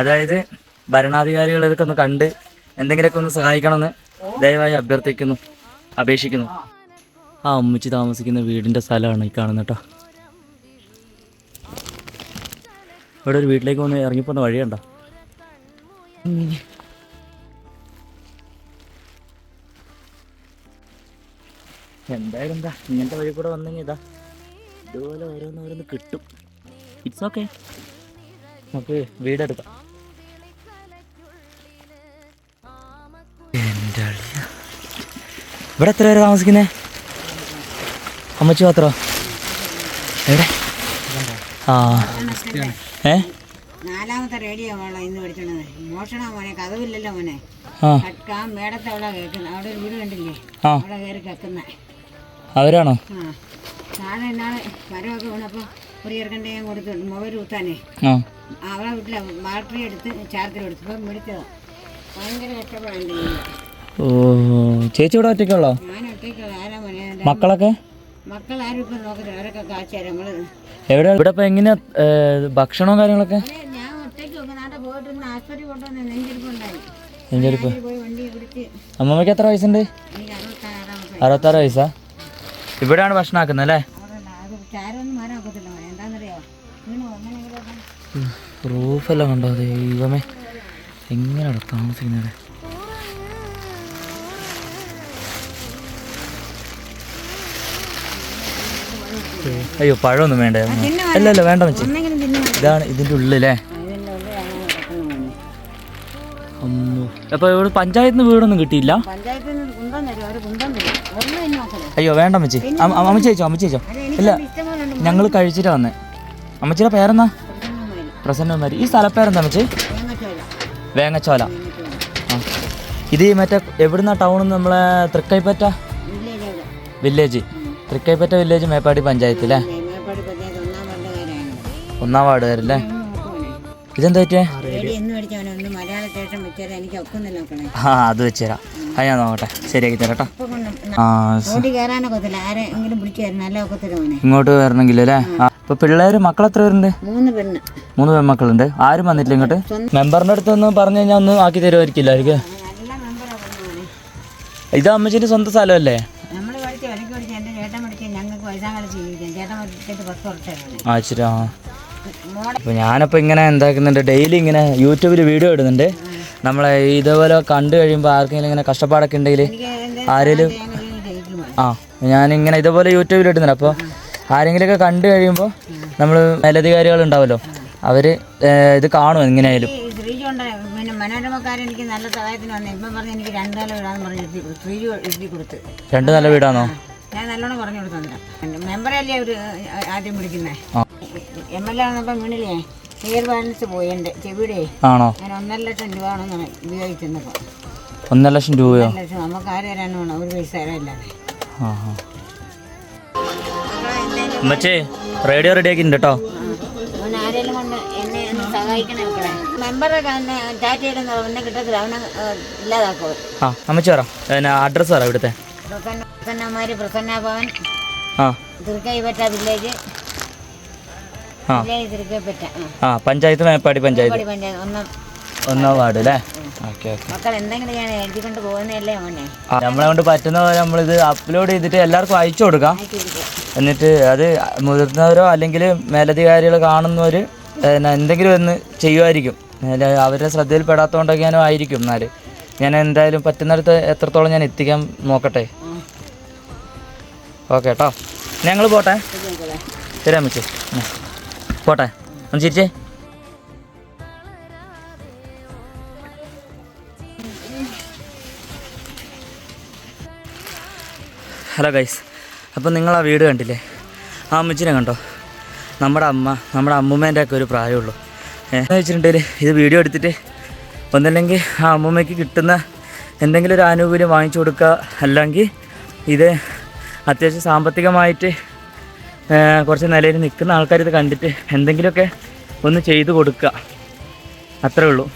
അതായത് ഭരണാധികാരികൾ ഇതൊക്കെ ഒന്ന് കണ്ട് എന്തെങ്കിലുമൊക്കെ ഒന്ന് സഹായിക്കണമെന്ന് ദയവായി അഭ്യർത്ഥിക്കുന്നു അപേക്ഷിക്കുന്നു. ആ അമ്മച്ചി താമസിക്കുന്ന വീടിന്റെ സ്ഥലമാണ് ഈ കാണുന്നത് കേട്ടോ. ഇവിടെ ഒരു വീട്ടിലേക്ക് വന്ന് ഇറങ്ങിപ്പോന്ന വഴിയുണ്ടോ? എന്തായാലും എന്താ ഇങ്ങനത്തെ വഴി കൂടെ വന്നു കഴിഞ്ഞാൽ ഇതാ. ഇതുപോലെ ഓരോന്ന് ഓരോന്ന് കിട്ടും. ഇറ്റ്സ് ഓക്കെ നമുക്ക് വീടെടുക്കാം. ഇവിടെ എത്ര പേര് താമസിക്കുന്നേ? അമ്മച്ചി മാത്രോ എവിടെ? ആ. ഏ? നാലാമത്തെ റേഡിയോ മോളെ ഇന്ന് പഠിച്ചോണ്ടത് മോഷണ മോനെ കഥവില്ലല്ലോ മോനെ. ആ. കക്കാൻ മേടത്തെ അവിടെ കേൾക്കുന്നത് അവിടെ ഒരു വീട് കണ്ടില്ലേ? അവിടെ കയറി കക്കുന്ന. അവരാണോ? ആ. താഴെ എന്നാണ് മരമൊക്കെ വീണപ്പോൾ ഒരു ചെറുക്കന്റെ ഞാൻ കൊടുത്തു മൊബൈൽ കുത്താനേ ആ. അവളെ വീട്ടിലെ ബാറ്ററി എടുത്ത് ചാർജർ എടുത്തു ഇപ്പം മേടിച്ചതാ. ഭയങ്കര കഷ്ടപ്പെടാണ്ട് ഓ ചേച്ചി ഇവിടെ ഒറ്റയ്ക്കുള്ളോ? മക്കളൊക്കെ? എവിടെ ഇവിടെ ഇപ്പൊ എങ്ങനെയാ ഭക്ഷണവും കാര്യങ്ങളൊക്കെ? അമ്മമ്മക്ക് നെഞ്ചരിപ്പ് എത്ര വയസ്സുണ്ട്? അറുപത്താറ് വയസ്സാ. ഇവിടെയാണ് ഭക്ഷണം ആക്കുന്നത് അല്ലേ? റൂഫെല്ലാം കണ്ടോ? ദൈവമേ. എങ്ങനെയാണ് താമസിക്കുന്നത്? അയ്യോ പഴമൊന്നും വേണ്ട? അല്ല അല്ല വേണ്ട തിന്നു. ഇതാണ് ഇതിന്റെ ഉള്ളിലേ. അപ്പൊ ഇവിടെ പഞ്ചായത്ത് നിന്ന് വീടൊന്നും കിട്ടിയില്ല? അയ്യോ വേണ്ട അമ്മച്ചി അമ്മ- അമ്മച്ചി ചോദിച്ചോ അമ്മച്ചി ഇല്ല ഞങ്ങൾ കഴിച്ചിട്ടാ വന്നേ. അമ്മച്ചിയുടെ പേരെന്നാ പ്രസന്നമാരി പ്രസന്നകുമാരി. ഈ സ്ഥലപ്പേരെന്താ അമ്മച്ചി വേങ്ങച്ചോല ഇത് മറ്റേ എവിടുന്ന ടൗണിൽ നമ്മളെ തൃക്കൈപ്പറ്റ? വില്ലേജ്. തൃക്കൈപ്പറ്റ വില്ലേജ് മേപ്പാടി പഞ്ചായത്ത് അല്ലേ മേപ്പാടി പഞ്ചായത്ത് ഒന്നാം വാർഡ് ഇതെന്താ ഒന്ന് നോക്കണേ ആ അത് വെച്ചുതരാം. അത് ഞാൻ നോക്കട്ടെ. ശരിയാക്കി തരാം ഇങ്ങോട്ട് വരണമെങ്കിൽ അല്ലേ ഇപ്പൊ പിള്ളേര് മക്കൾ എത്ര പേരുണ്ട്? മൂന്ന് പെൺമക്കളുണ്ട്. ആരും വന്നിട്ടില്ല ഇങ്ങോട്ട്? മെമ്പറിന്റെ അടുത്ത് ഒന്ന് പറഞ്ഞു കഴിഞ്ഞാൽ ഒന്ന് ആക്കി തരുമായിരിക്കില്ല അവർക്ക് ഇത് അമ്മച്ചിന്റെ സ്വന്തം സ്ഥലമല്ലേ? പഠിച്ച് വിലക്ക് പഠിച്ച് എന്റെ ചേട്ടൻ പഠിച്ച് ഞങ്ങൾക്ക് വയസ്സാകാലത്ത് ജീവിക്കാം ചേട്ടൻ പഠിച്ചിട്ട് പത്ത് വർഷമാണ് ആ ഇച്ചിരി ആ. അപ്പോൾ ഞാനപ്പോൾ ഇങ്ങനെ എന്താക്കുന്നുണ്ട് ഡെയിലി ഇങ്ങനെ യൂട്യൂബിൽ വീഡിയോ ഇടുന്നുണ്ട്. നമ്മളെ ഇതേപോലെ കണ്ടു കഴിയുമ്പോൾ ആർക്കെങ്കിലും ഇങ്ങനെ കഷ്ടപ്പാടൊക്കെ ഉണ്ടെങ്കിൽ ആരെങ്കിലും ആ ഞാനിങ്ങനെ ഇതേപോലെ യൂട്യൂബിൽ ഇടുന്നുണ്ട്. അപ്പോൾ ആരെങ്കിലുമൊക്കെ കണ്ടു കഴിയുമ്പോൾ നമ്മൾ മേലധികാരികൾ ഉണ്ടാവുമല്ലോ അവർ ഇത് കാണും എങ്ങനെയായാലും. മനോരമക്കാരൻ എനിക്ക് നല്ല സഹായത്തിന് വന്നു. ഇപ്പം പറഞ്ഞ് എനിക്ക് രണ്ട് നില വീടാന്ന് പറഞ്ഞ് എഴുതി എഴുതി കൊടുത്ത്. രണ്ട് നല്ല വീടാണോ ഞാൻ നല്ലോണം പറഞ്ഞു കൊടുത്തു മെമ്പറല്ലേ അവർ ആദ്യം വിളിക്കുന്നത് ആ. എം എൽ എ ആണെന്നപ്പം വീണില്ലേ? ക്ലിയർ ബാലൻസ് പോയി എന്റെ ചെവിയുടെ ആണോ? ഞാൻ ഒന്നര ലക്ഷം രൂപ ആണെന്നാണ് ഒന്നര ലക്ഷം രൂപയോ? ലക്ഷം. നമുക്ക് ആര് തരാനും വേണം? ഒരു പൈസ തരാനില്ലാതെ റേഡിയോ കേട്ടോ. അവൻ ആരെങ്കിലും കൊണ്ട് എന്നെ ഒന്ന് സഹായിക്കണം മക്കളെ. കിട്ടത്തില്ല. അവനെ ഇല്ലാതാക്കും ആ അമ്മച്ചി പറ. പിന്നെ അഡ്രസ്സ് പറ ഇവിടുത്തെ. പ്രസന്നമാര് പ്രസന്ന ഭവൻ ആ. തൃക്കൈപ്പറ്റ വില്ലേജ് ആ. പഞ്ചായത്ത് മേപ്പാടി പഞ്ചായത്ത്. ഒന്നാം വാർഡ്. അല്ലേ? Okay okay. മക്കൾ എന്തെങ്കിലും ഞാൻ എഴുതിക്കൊണ്ട് പോകുന്നതല്ലേ മോനെ? നമ്മളെ കൊണ്ട് പറ്റുന്ന പോലെ നമ്മളിത് അപ്ലോഡ് ചെയ്തിട്ട് എല്ലാവർക്കും അയച്ചു കൊടുക്കാം. എന്നിട്ട് അത് മുതിർന്നവരോ അല്ലെങ്കിൽ മേലധികാരികൾ കാണുന്നവർ എന്തെങ്കിലും ഒന്ന് ചെയ്യുമായിരിക്കും. അവരുടെ ശ്രദ്ധയിൽപ്പെടാത്തതുകൊണ്ടൊക്കെയാനോ ആയിരിക്കും എന്നാൽ ഞാൻ എന്തായാലും പറ്റുന്നിടത്ത് എത്രത്തോളം ഞാൻ എത്തിക്കാൻ നോക്കട്ടെ? ഓക്കെ കേട്ടോ ഞങ്ങൾ പോട്ടെ? ശരി അമ്മച്ചി. പോട്ടെ. ഒന്ന് ചിരിച്ചേ. Hello guys. അപ്പോൾ നിങ്ങൾ ആ വീട് കണ്ടില്ലേ? ആ അമ്മച്ചിനെ കണ്ടോ? നമ്മുടെ അമ്മ നമ്മുടെ അമ്മൂമ്മേന്റെ ഒക്കെ ഒരു പ്രായമുള്ളൂ. വെച്ചിട്ടുണ്ടെങ്കിൽ ഇത് വീഡിയോ എടുത്തിട്ട് ഒന്നല്ലെങ്കിൽ ആ അമ്മൂമ്മയ്ക്ക് കിട്ടുന്ന എന്തെങ്കിലും ഒരു ആനുകൂല്യം വാങ്ങിച്ചു കൊടുക്കുക. അല്ലെങ്കിൽ ഇത് അത്യാവശ്യം സാമ്പത്തികമായിട്ട് കുറച്ച് നിലയിൽ നിൽക്കുന്ന ആൾക്കാർ ഇത് കണ്ടിട്ട് എന്തെങ്കിലുമൊക്കെ ഒന്ന് ചെയ്തു കൊടുക്കുക. അത്രേ ഉള്ളൂ.